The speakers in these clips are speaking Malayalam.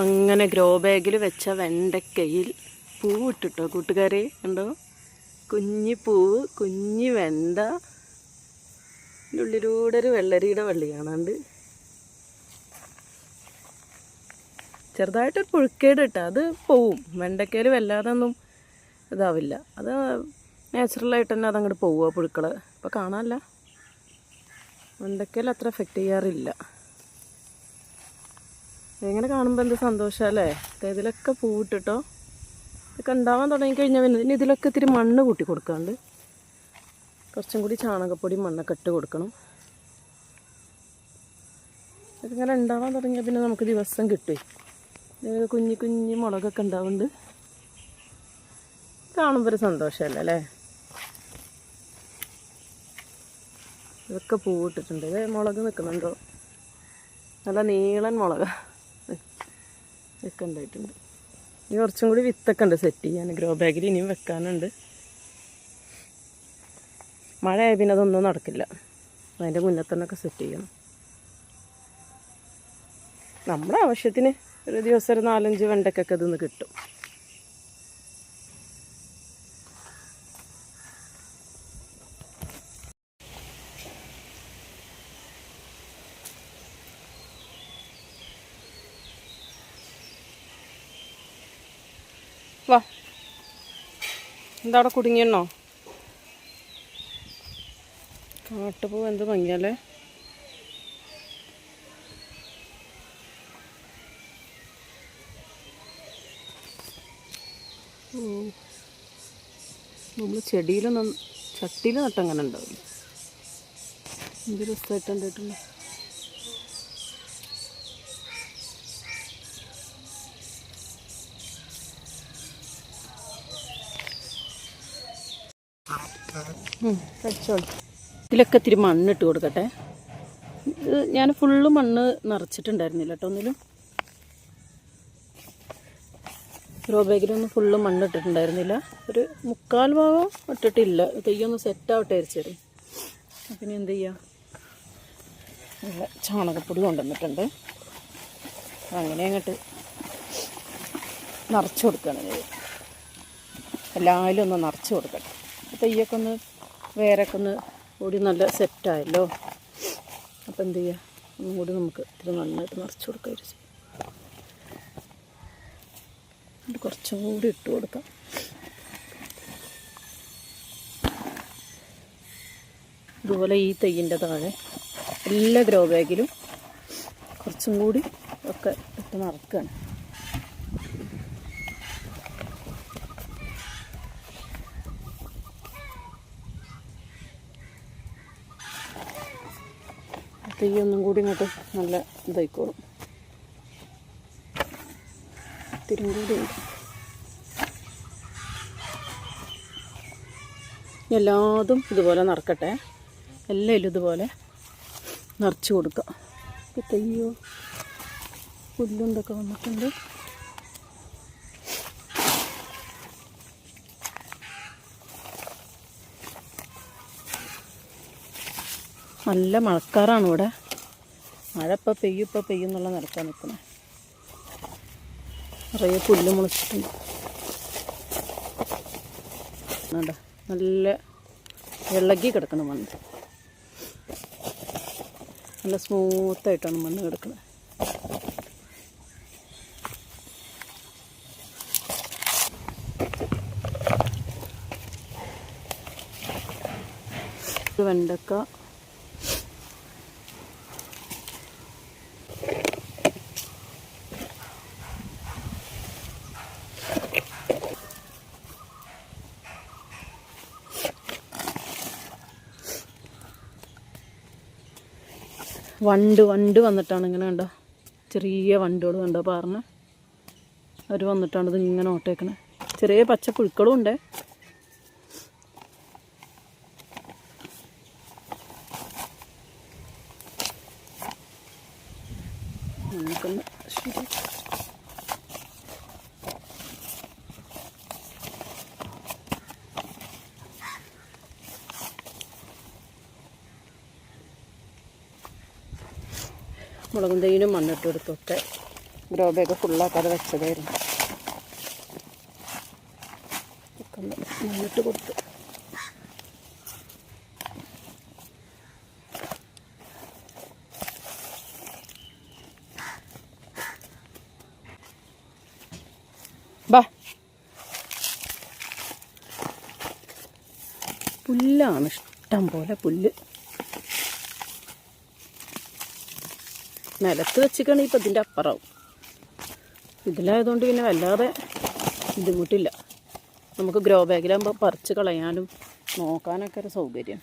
അങ്ങനെ ഗ്രോ ബാഗിൽ വെച്ച വെണ്ടക്കയിൽ പൂവിട്ടിട്ടോ കൂട്ടുകാരെ? ഉണ്ടോ കുഞ്ഞി പൂവ് കുഞ്ഞി വെണ്ട. ഉള്ളിലൂടെ ഒരു വെള്ളരിയുടെ വള്ളി കാണാണ്ട്. ചെറുതായിട്ടൊരു പുഴുക്കേട് ഇട്ടാൽ അത് പോവും. വെണ്ടക്കയിൽ വല്ലാതെ ഒന്നും ഇതാവില്ല. അത് നാച്ചുറലായിട്ട് തന്നെ അതങ്ങോട്ട് പോവുക പുഴുക്കൾ ഇപ്പോൾ കാണാനല്ല. വെണ്ടക്കയിൽ അത്ര എഫക്റ്റ് ചെയ്യാറില്ല. ഇങ്ങനെ കാണുമ്പോൾ എന്ത് സന്തോഷമല്ലേ ഇതിലൊക്കെ പൂവിട്ടിട്ടോ. ഇതൊക്കെ ഉണ്ടാവാൻ തുടങ്ങിക്കഴിഞ്ഞാൽ പിന്നെ ഇനി ഇതിലൊക്കെ ഇത്തിരി മണ്ണ് കൂട്ടി കൊടുക്കാണ്ട്. കുറച്ചും കൂടി ചാണകപ്പൊടി മണ്ണൊക്കെ ഇട്ട് കൊടുക്കണം. ഇതിങ്ങനെ ഉണ്ടാവാൻ തുടങ്ങിയാൽ പിന്നെ നമുക്ക് ദിവസം കിട്ടും കുഞ്ഞി കുഞ്ഞി മുളകൊക്കെ ഉണ്ടാവുന്നുണ്ട്. കാണുമ്പോൾ ഒരു സന്തോഷമല്ലേ അല്ലേ? ഇതൊക്കെ പൂവിട്ടിട്ടുണ്ട്. ഇത് മുളക് നിൽക്കുന്നുണ്ടോ? നല്ല നീളൻ മുളക്. ഇതൊക്കെ ഉണ്ടായിട്ടുണ്ട്. ഇനി കുറച്ചും കൂടി വിത്തൊക്കെ ഉണ്ട് സെറ്റ് ചെയ്യാൻ. ഗ്രോ ബാഗിൽ ഇനിയും വെക്കാനുണ്ട്. മഴ ആയ പിന്നെ അതൊന്നും നടക്കില്ല. അതിന്റെ മുന്നേ ഒക്കെ സെറ്റ് ചെയ്യണം. നമ്മുടെ ആവശ്യത്തിന് ഒരു ദിവസം ഒരു നാലഞ്ച് വെണ്ടക്കൊക്കെ ഇതൊന്ന് കിട്ടും. എന്താ അവിടെ കുടുങ്ങിയെണ്ണോ കാട്ടുപൂ എന്ത് ഭംഗിയല്ലേ? നമ്മൾ ചെടിയിൽ ചട്ടിയിൽ നട്ടങ്ങനെ ഉണ്ടാവില്ല. എന്ത് രസമായിട്ട് ഉണ്ടായിട്ടുണ്ട് ഇതിലൊക്കെ ഇത്തിരി മണ്ണിട്ട് കൊടുക്കട്ടെ. ഇത് ഞാൻ ഫുള്ള് മണ്ണ് നിറച്ചിട്ടുണ്ടായിരുന്നില്ല കേട്ടോ ഒന്നിലും. ഗ്രോ ബാഗിലൊന്നും ഫുള്ള് മണ്ണ് ഇട്ടിട്ടുണ്ടായിരുന്നില്ല. ഒരു മുക്കാൽ ഭാഗം ഇട്ടിട്ടില്ല. തെയ്യൊന്ന് സെറ്റാവട്ടെ അരിച്ചത് പിന്നെ എന്ത് ചെയ്യാം? നല്ല ചാണകപ്പൊടി കൊണ്ടുവന്നിട്ടുണ്ട്. അങ്ങനെ അങ്ങോട്ട് നിറച്ച് കൊടുക്കണം എല്ലാവരും ഒന്ന് നിറച്ച് കൊടുക്കട്ടെ. തെയ്യൊക്കെ ഒന്ന് വേരൊക്കെ ഒന്ന് കൂടി നല്ല സെറ്റായല്ലോ അപ്പോൾ എന്ത് ചെയ്യുക ഒന്നും കൂടി നമുക്ക് ഇത്തിരി നന്നായിട്ട് നിറച്ച് കൊടുക്കുക ഒരു ചെയ്യും കുറച്ചും കൂടി ഇട്ട് കൊടുക്കാം. ഇതുപോലെ ഈ തെയ്യിന്റെ താഴെ എല്ലാ ഗ്രോ ബാഗിലും കുറച്ചും കൂടി ഒക്കെ ഇട്ട് നിറക്കുകയാണ് തെയ്യ് ഒന്നും കൂടി ഇങ്ങോട്ട് നല്ല ഇതായിക്കോളും. ഇത്തിരി കൂടി എല്ലാതും ഇതുപോലെ നിറക്കട്ടെ. എല്ലാം ഇതുപോലെ നിറച്ച് കൊടുക്കുക തെയ്യോ പുല്ലും ഇതൊക്കെ വന്നിട്ടുണ്ട്. നല്ല മഴക്കാറാണ് ഇവിടെ. മഴ ഇപ്പോൾ പെയ്യും ഇപ്പോൾ പെയ്യും എന്നുള്ള നിലക്കാൻ നിൽക്കുന്നത് നിറയെ പുല്ല് മുളച്ചിട്ടുണ്ട്. നല്ല ഇളകി കിടക്കണം മണ്ണ്. നല്ല സ്മൂത്തായിട്ടാണ് മണ്ണ് കിടക്കുന്നത് വെണ്ടക്ക വണ്ട് വണ്ട് വന്നിട്ടാണ് ഇങ്ങനെ കണ്ടോ? ചെറിയ വണ്ടുകൾ കണ്ടോ? പാറിന് അവർ വന്നിട്ടാണ് ഇത് ഇങ്ങനെ ഓട്ടേക്കണേ. ചെറിയ പച്ച പുഴുക്കളും ഉണ്ട്. നമുക്കൊന്ന് ശരി മുളകും തൈനും മണ്ണിട്ട് കൊടുത്തൊക്കെ ഗ്രോ ബാഗ് ഫുള്ളാക്കാതെ വെച്ചതായിരുന്നു. മണ്ണിട്ട് കൊടുത്തു. പുല്ലാണ് ഇഷ്ടം പോലെ പുല്ല്. നിലത്ത് വെച്ചിക്കാണെങ്കിൽ ഇപ്പം ഇതിന്റെ അപ്പുറവും ഇതിലായതുകൊണ്ട് പിന്നെ വല്ലാതെ ബുദ്ധിമുട്ടില്ല. നമുക്ക് ഗ്രോ ബാഗിലാകുമ്പോൾ പറിച്ച് കളയാനും നോക്കാനൊക്കെ ഒരു സൗകര്യം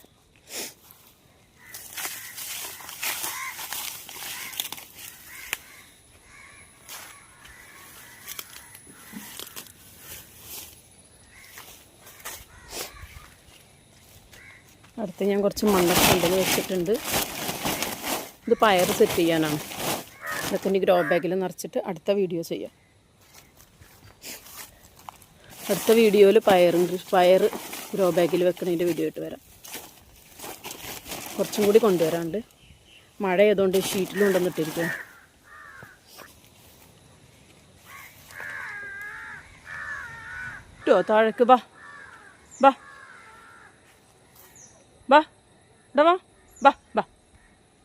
അടുത്ത് ഞാൻ കുറച്ച് മണ്ണൊക്കെ കൊണ്ടുവന്ന് വെച്ചിട്ടുണ്ട്. ഇത് പയർ സെറ്റ് ചെയ്യാനാണ്. ഇതൊക്കെ എന്റെ ഗ്രോ ബാഗിൽ നിറച്ചിട്ട് അടുത്ത വീഡിയോ ചെയ്യാം. അടുത്ത വീഡിയോയിൽ പയറും പയർ ഗ്രോ ബാഗിൽ വെക്കുന്നതിന്റെ വീഡിയോ ഇട്ട് വരാം. കുറച്ചും കൂടി കൊണ്ടുവരാണ്ട്. മഴ ആയതുകൊണ്ട് ഷീറ്റിൽ കൊണ്ടുവന്നിട്ടിരിക്കുക ഇട്ടോ താഴേക്ക് ബാ ബാ ബാ ഇവിടെ വാ. ബാ ബാ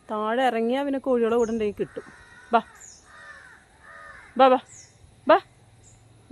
താഴെ ഇറങ്ങിയാൽ പിന്നെ കോഴികളെ ഉണ്ടെങ്കിൽ കിട്ടും. ബാ. ബാ ബാ.